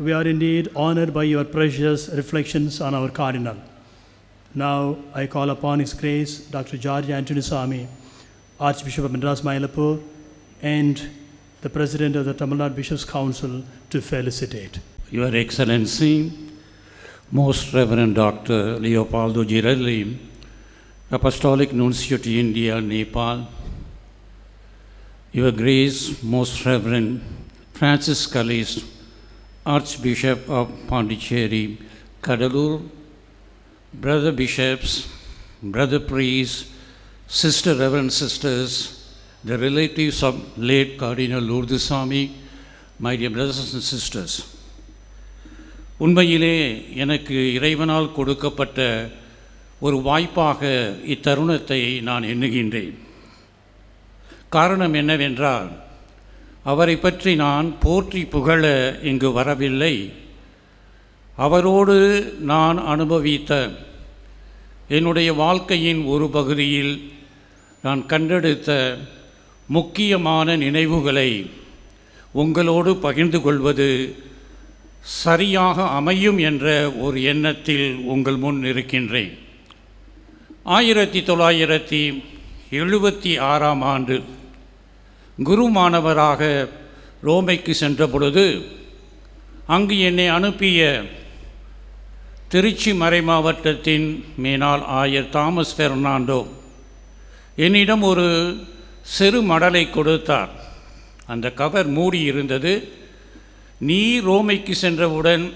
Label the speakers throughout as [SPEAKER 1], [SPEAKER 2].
[SPEAKER 1] We are indeed honored by your precious reflections on our Cardinal. Now I call upon His Grace Dr. George Anthony Swami, Archbishop of Madras Mylapore, and the President of the Tamil Nadu Bishops' Council to felicitate.
[SPEAKER 2] Your Excellency, Most Reverend Dr. Leopoldo Girelli, Apostolic Nuncio to India, Nepal, Your Grace, Most Reverend Francis Callis, Archbishop of Pondicherry, Kadalur, Brother Bishops, Brother Priests, Sister Reverend Sisters, the relatives of late Cardinal Lourdesami, my dear brothers and sisters. உண்மையிலே எனக்கு இறைவனால் கொடுக்கப்பட்ட ஒரு வாய்ப்பாக இத்தருணத்தை நான் எண்ணுகின்றேன் காரணம் என்னவென்றால் அவரை பற்றி நான் போற்றி புகழ இங்கு வரவில்லை. அவரோடு நான் அனுபவித்த என்னுடைய வாழ்க்கையின் ஒரு பகுதியில் நான் கண்டெடுத்த முக்கியமான நினைவுகளை உங்களோடு பகிர்ந்து கொள்வது சரியாக அமையும் என்ற ஒரு எண்ணத்தில் உங்கள் முன் இருக்கின்றேன். ஆயிரத்தி தொள்ளாயிரத்தி எழுபத்தி ஆறாம் ஆண்டு குரு மாணவராக ரோமைக்கு சென்ற பொழுது அங்கு என்னை அனுப்பிய திருச்சி மறை மாவட்டத்தின் மேனால் ஆயர் தாமஸ் பெர்னாண்டோ என்னிடம் ஒரு சிறு மடலை கொடுத்தார். அந்த கவர் மூடி இருந்தது நீ ரோமைக்கு சென்றவுடன்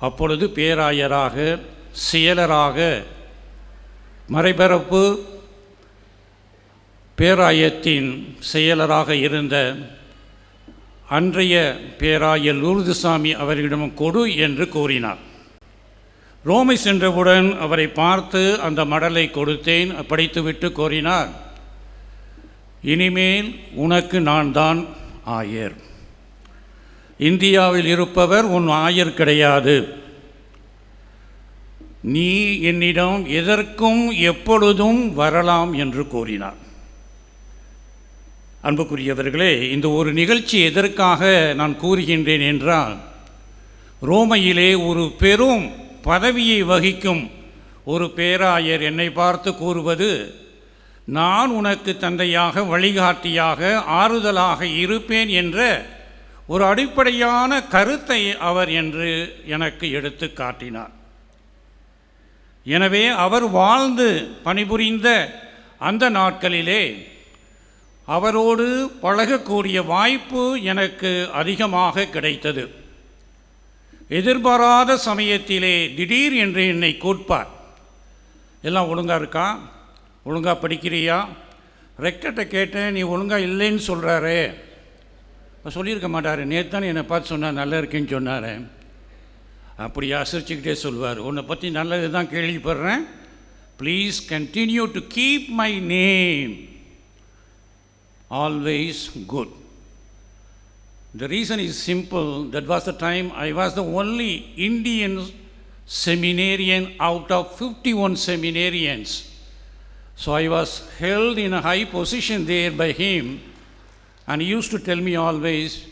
[SPEAKER 2] அப்பொழுது பேராயராக செயலராக மறைபரப்பு பேராயத்தின் செயலராக இருந்த அன்றைய பேராயர் லூர்துசாமி அவரிடம் கொடு என்று கூறினார் ரோமை சென்றவுடன் அவரை பார்த்து அந்த மடலை கொடுத்தேன் படித்துவிட்டு கோரினார். இனிமேல் உனக்கு நான் தான் ஆயர். இந்தியாவில் இருப்பவர் உன் ஆயர் கிடையாது. நீ என்னிடம் எதற்கும் எப்பொழுதும் வரலாம் என்று கூறினார் அன்புக்குரியவர்களே இந்த ஒரு நிகழ்ச்சி எதற்காக நான் கூறுகின்றேன் என்றால் ரோமையிலே ஒரு பெரும் பதவியை வகிக்கும் ஒரு பேராயர் என்னை பார்த்து கூறுவது நான் உனக்கு தந்தையாக வழிகாட்டியாக ஆறுதலாக இருப்பேன் என்ற ஒரு அடிப்படையான கருத்தை அவர் என்று எனக்கு எடுத்து காட்டினார். எனவே அவர் வாழ்ந்து பணிபுரிந்த அந்த நாட்களிலே அவரோடு பழகக்கூடிய வாய்ப்பு எனக்கு அதிகமாக கிடைத்தது. எதிர்பாராத சமயத்திலே திடீர் என்று என்னை கூட்பார் எல்லாம் ஒழுங்காக இருக்கா? ஒழுங்காக படிக்கிறியா? ரெக்கட்டை கேட்டேன் நீ ஒழுங்காக இல்லைன்னு சொல்கிறாரே சொல்லியிருக்க மாட்டார். நேற்று என்னை பார்த்து சொன்னார் நல்லா இருக்கேன்னு சொன்னார். அப்படி அசரிச்சுக்கிட்டே சொல்வார் உன்னை பற்றி நல்லது தான் கேள்விப்படுறேன். Please continue to keep my name always good The reason is simple. That was the time I was the only Indian seminarian out of 51 seminarians. So I was held in a high position there by him, and he used to tell me always,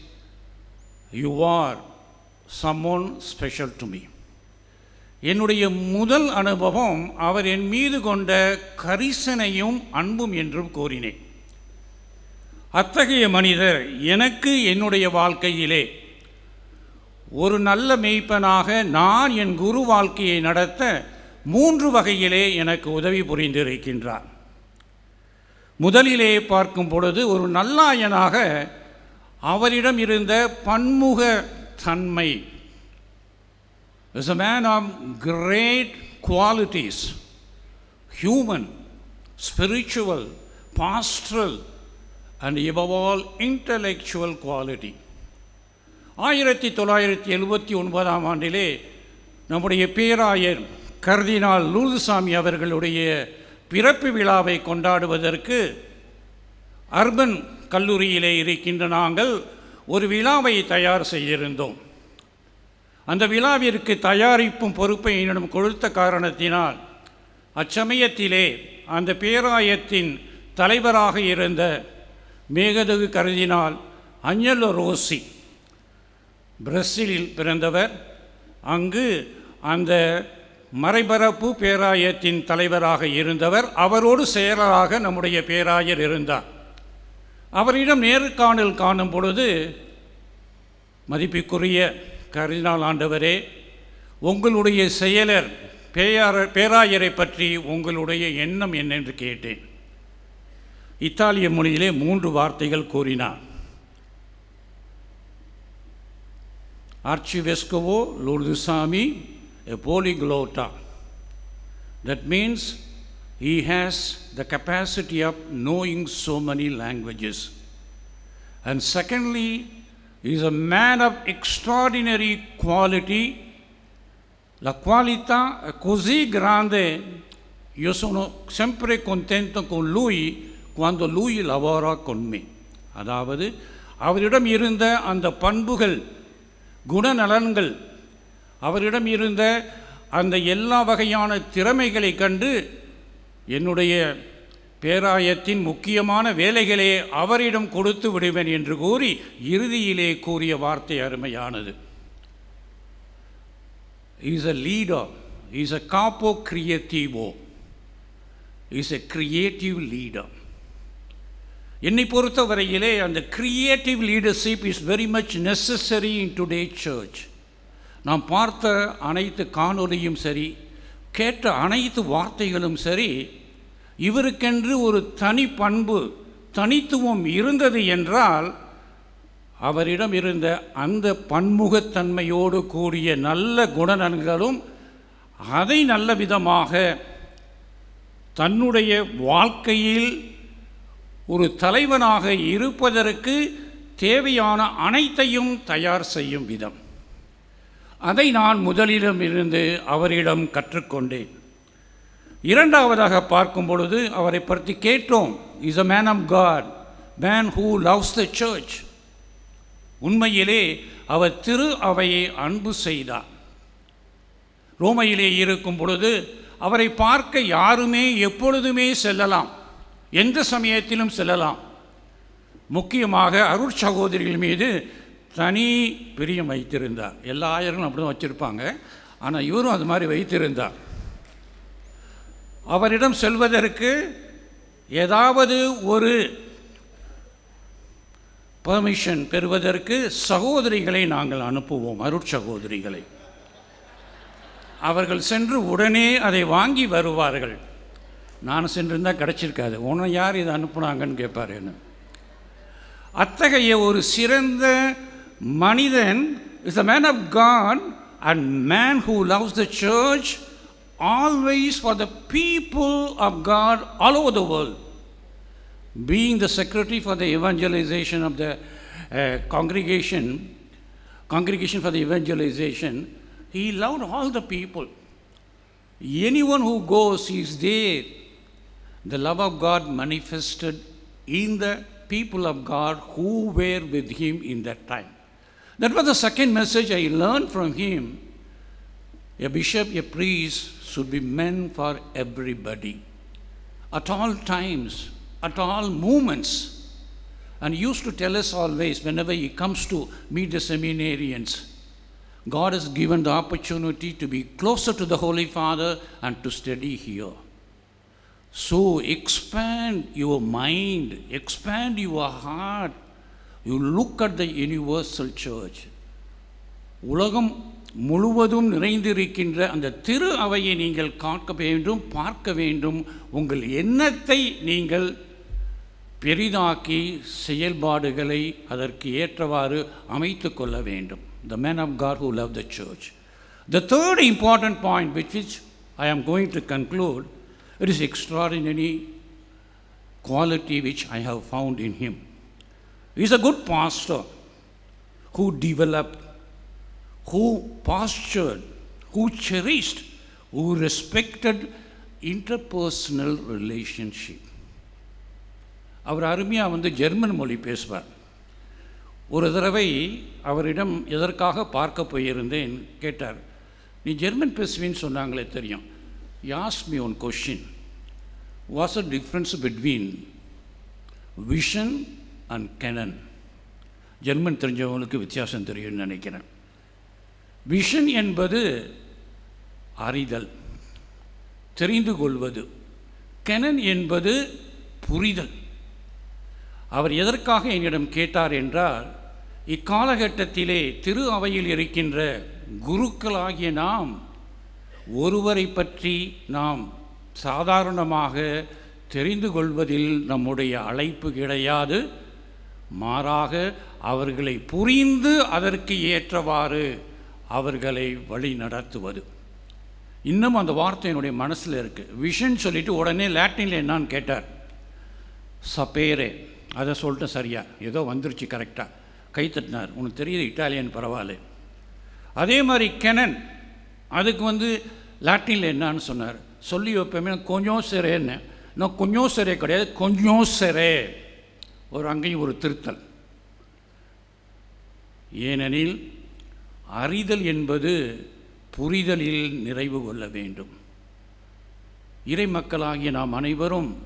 [SPEAKER 2] You are someone special to me. என்னுடைய முதல் அனுபவம் அவர் என் மீது கொண்ட கரிசனையும் அன்பும் என்றும் கூறினேன் அத்தகைய மனிதர் எனக்கு என்னுடைய வாழ்க்கையிலே ஒரு நல்ல மெய்ப்பனாக நான் என் குரு வாழ்க்கையை நடத்த மூன்று வகையிலே எனக்கு உதவி புரிந்திருக்கின்றார். முதலிலே பார்க்கும் பொழுது ஒரு நல்லாயனாக அவரிடம் இருந்த பன்முக தன்மை. Is a man of great qualities human spiritual pastoral and above all intellectual quality ஆயிரத்தி தொள்ளாயிரத்தி எழுபத்தி ஒன்பதாம் ஆண்டிலே நம்முடைய பேராயர் கர்தினால் லூதுசாமி அவர்களுடைய பிறப்பு விழாவை கொண்டாடுவதற்கு அர்பன் கல்லூரியிலே இருக்கின்ற நாங்கள் ஒரு விழாவை தயார் செய்திருந்தோம். அந்த விழாவிற்கு தயாரிப்பும் பொறுப்பை என்னிடம் கொடுத்த காரணத்தினால் அச்சமயத்திலே அந்த பேராயத்தின் தலைவராக இருந்த மேகதகு கருதினால் அஞ்சலோ ரோசி. பிரசிலில் பிறந்தவர். அங்கு அந்த மறைபரப்பு பேராயத்தின் தலைவராக இருந்தவர். அவரோடு செயலராக நம்முடைய பேராயர் இருந்தார். அவரிடம் நேர்காணல் காணும் பொழுது மதிப்பிற்குரிய கருதினால் ஆண்டவரே உங்களுடைய செயலர் பேயார பேராயரை பற்றி உங்களுடைய எண்ணம் என்னென்று கேட்டேன். இத்தாலிய மொழியிலே மூன்று வார்த்தைகள் கூறினார் Arcivescovo Lourdusami, a polyglota. That means he has the capacity of knowing so many languages. And secondly, he is a man of extraordinary quality. La qualità è così grande, io sono sempre contento con lui quando லூயில் அவாரா கொன்மே. அதாவது அவரிடம் இருந்த அந்த பண்புகள் குணநலன்கள் அவரிடம் இருந்த அந்த எல்லா வகையான திறமைகளை கண்டு என்னுடைய பேராயத்தின் முக்கியமான வேலைகளை அவரிடம் கொடுத்து விடுவேன் என்று கூறி இறுதியிலே கூறிய வார்த்தை அருமையானது. Is a leader is a காப்போ கிரியேட்டிவோ இஸ் எ கிரியேட்டிவ் லீடர் என்னை பொறுத்தவரையிலே அந்த creative leadership is very much necessary in today church நாம் பார்த்த அனைத்து காணொலியும் சரி கேட்ட அனைத்து வார்த்தைகளும் சரி இவருக்கென்று ஒரு தனி பண்பு தனித்துவம் இருந்தது என்றால் அவரிடம் இருந்த அந்த பன்முகத்தன்மையோடு கூடிய நல்ல குணநலன்களும் அதை நல்ல விதமாக தன்னுடைய வாழ்க்கையில் ஒரு தலைவனாக இருப்பதற்கு தேவையான அனைத்தையும் தயார் செய்யும் விதம். அதை நான் முதலிடம் இருந்து அவரிடம் கற்றுக்கொண்டேன். இரண்டாவதாக பார்க்கும் பொழுது அவரை பற்றி கேட்டோம். Is a man of God man who loves the church உண்மையிலே அவர் திரு அவையை அன்பு செய்தார். ரோமையிலே இருக்கும் பொழுது அவரை பார்க்க யாருமே எப்பொழுதுமே செல்லலாம். எந்த சமயத்திலும் செல்லலாம். முக்கியமாக அருட் சகோதரிகள் மீது தனி பிரியம் வைத்திருந்தார். எல்லா ஆயர்களும் அப்படி தான் வச்சுருப்பாங்க. ஆனால் இவரும் அது மாதிரி வைத்திருந்தார். அவரிடம் செல்வதற்கு ஏதாவது ஒரு பர்மிஷன் பெறுவதற்கு சகோதரிகளை நாங்கள் அனுப்புவோம் அருட்சகோதரிகளை அவர்கள் சென்று உடனே அதை வாங்கி வருவார்கள். நான் சென்றிருந்தால் கிடச்சிருக்காது உன்னை யார் இதை அனுப்புனாங்கன்னு கேட்பார் என்ன அத்தகைய ஒரு சிறந்த மனிதன் is a man of God and man who loves the church always for the people of God all over the world being the secretary for the evangelization of the congregation congregation for the evangelization, he loved all the people. Anyone who goes, he is there The love of God manifested in the people of God who were with him in that time. That was the second message I learned from him. A bishop, a priest should be men for everybody at all times, at all moments. And he used to tell us always, whenever he comes to meet the seminarians, God has given the opportunity to be closer to the Holy Father and to study here. So expand your mind, expand your heart. You look at the universal church. உலகம் முழுவதும் நிறைந்திருக்கின்ற அந்த திரு அவையை நீங்கள் காக்க வேண்டும் பார்க்க வேண்டும் உங்கள் எண்ணத்தை நீங்கள் பெரிதாக்கி செயல்பாடுகளை அதற்கு ஏற்றவாறு அமைத்து கொள்ள வேண்டும் the man of God who love the church the third important point which which I am going to conclude it is extraordinary quality which I have found in him. He is a good pastor who developed, who pastured, who cherished, who respected interpersonal relationship. அவர் அருமையாக வந்து German மொழி பேசுவார் ஒரு தடவை அவரிடம் எதற்காக பார்க்க போயிருந்தேன் கேட்டார் நீ ஜெர்மன் பேசுவேன்னு சொன்னாங்களே தெரியும் ask me one question what's the difference between vision and canon German தெரிஞ்சவங்களுக்கு வித்தியாசம் தெரியும்னு நினைக்கிறேன். விஷன் என்பது அறிதல் தெரிந்து கொள்வது. கெனன் என்பது புரிதல். அவர் எதற்காக என்னிடம் கேட்டார் என்றால் இக்காலகட்டத்திலே திரு அவையில் இருக்கின்ற குருக்களாகிய நாம் ஒருவரை பற்றி நாம் சாதாரணமாக தெரிந்து கொள்வதில் நம்முடைய அழைப்பு கிடையாது. மாறாக அவர்களை புரிந்து அதற்கு ஏற்றவாறு அவர்களை வழி நடத்துவது. இன்னும் அந்த வார்த்தை என்னுடைய மனசில் இருக்குது விஷன் சொல்லிட்டு உடனே லாட்டினில் என்னான்னு கேட்டார். சப்பேரே அதை சொல்லிட்டு சரியா. ஏதோ வந்துருச்சு கரெக்டாக கை தட்டினார். உனக்கு தெரியுது இட்டாலியன் பரவாயில்ல. அதே மாதிரி கெனன் அதுக்கு வந்து லாட்டினில் என்னான்னு சொன்னார். சொல்லி வைப்பேமே கொஞ்சம் சிறேன்னு. நான் கொஞ்சம் சிறை கிடையாது கொஞ்சம் சிறை. ஒரு அங்கேயும் ஒரு திருத்தல். ஏனெனில் அறிதல் என்பது புரிதலில் நிறைவு கொள்ள வேண்டும். இறை மக்களாகிய நாம் அனைவரும்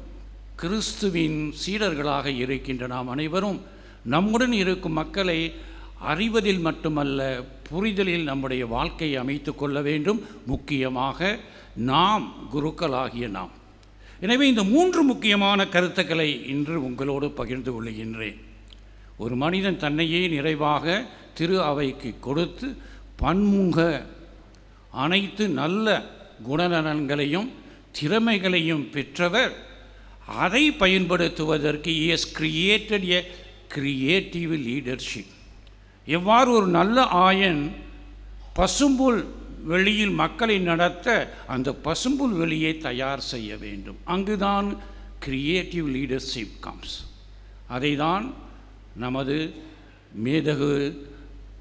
[SPEAKER 2] கிறிஸ்துவின் சீடர்களாக இருக்கின்ற நாம் அனைவரும் நம்முடன் இருக்கும் மக்களை அறிவதில் மட்டுமல்ல புரிதலில் நம்முடைய வாழ்க்கையை அமைத்து கொள்ள வேண்டும். முக்கியமாக நாம் குருக்களாகிய நாம். எனவே இந்த மூன்று முக்கியமான கருத்துக்களை இன்று உங்களோடு பகிர்ந்து கொள்கின்றேன். ஒரு மனிதன் தன்னையே நிறைவாக திரு அவைக்கு கொடுத்து பன்முக அனைத்து நல்ல குணநலன்களையும் திறமைகளையும் பெற்றவர் அதை பயன்படுத்துவதற்கு is created a creative leadership எவ்வாறு ஒரு நல்ல ஆயன் பசும்புல் வெளியில் மக்களை நடத்த அந்த பசும்புல் வெளியை தயார் செய்ய வேண்டும். அங்குதான் கிரியேட்டிவ் லீடர்ஷிப் கம்ஸ் அதை தான் நமது மேதகு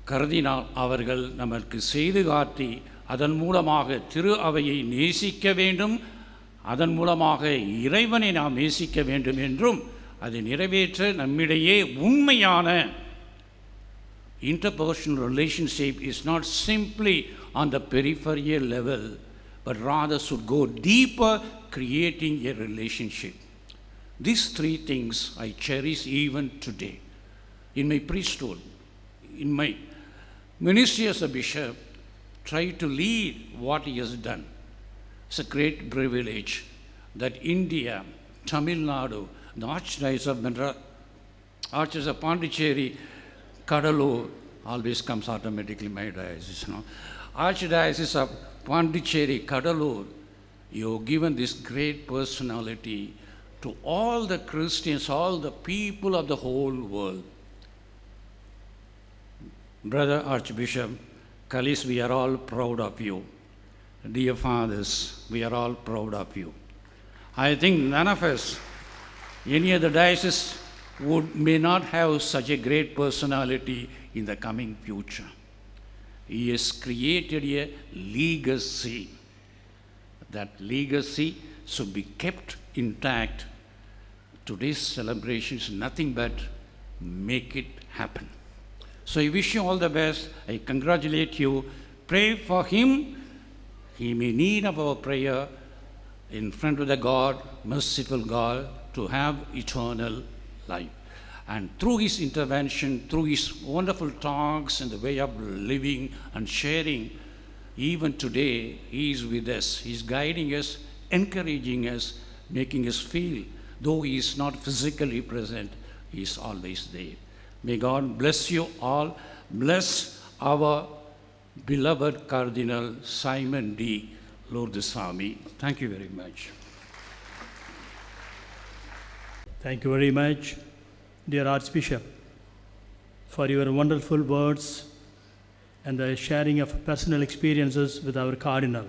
[SPEAKER 2] கருதினால் அவர்கள் நமக்கு செய்து காட்டி அதன் மூலமாக திரு அவையை நேசிக்க வேண்டும். அதன் மூலமாக இறைவனை நாம் நேசிக்க வேண்டும் என்றும் அதை நிறைவேற்ற நம்மிடையே உண்மையான interpersonal relationship is not simply on the peripheral level, but rather should go deeper, creating a relationship. These three things I cherish even today. In my priesthood, in my ministry as a bishop, try to lead what he has done. It's a great privilege that India, Tamil Nadu, the Archdiocese of Madras, Archdiocese of Pondicherry, Kadalur always comes automatically my diocese. You know. Archdiocese of Pondicherry, Kadalur, you've given this great personality to all the Christians, all the people of the whole world. Brother Archbishop Kalis, we are all proud of you. Dear fathers, we are all proud of you. I think none of us, any other diocese, would may not have such a great personality in the coming future. He has created a legacy. That legacy should be kept intact. Today's celebration is nothing but make it happen. So I wish you all the best. I congratulate you. Pray for him. He may need of our prayer in front of the God, merciful God, to have eternal life. And through his intervention, through his wonderful talks and the way of living and sharing, even today, he is with us. He is guiding us, encouraging us, making us feel, though he is not physically present, he is always there. May God bless you all. Bless our beloved Cardinal Simon D. Lordeswamy. Thank you very much.
[SPEAKER 1] Thank you very much, dear Archbishop, for your wonderful words and the sharing of personal experiences with our Cardinal.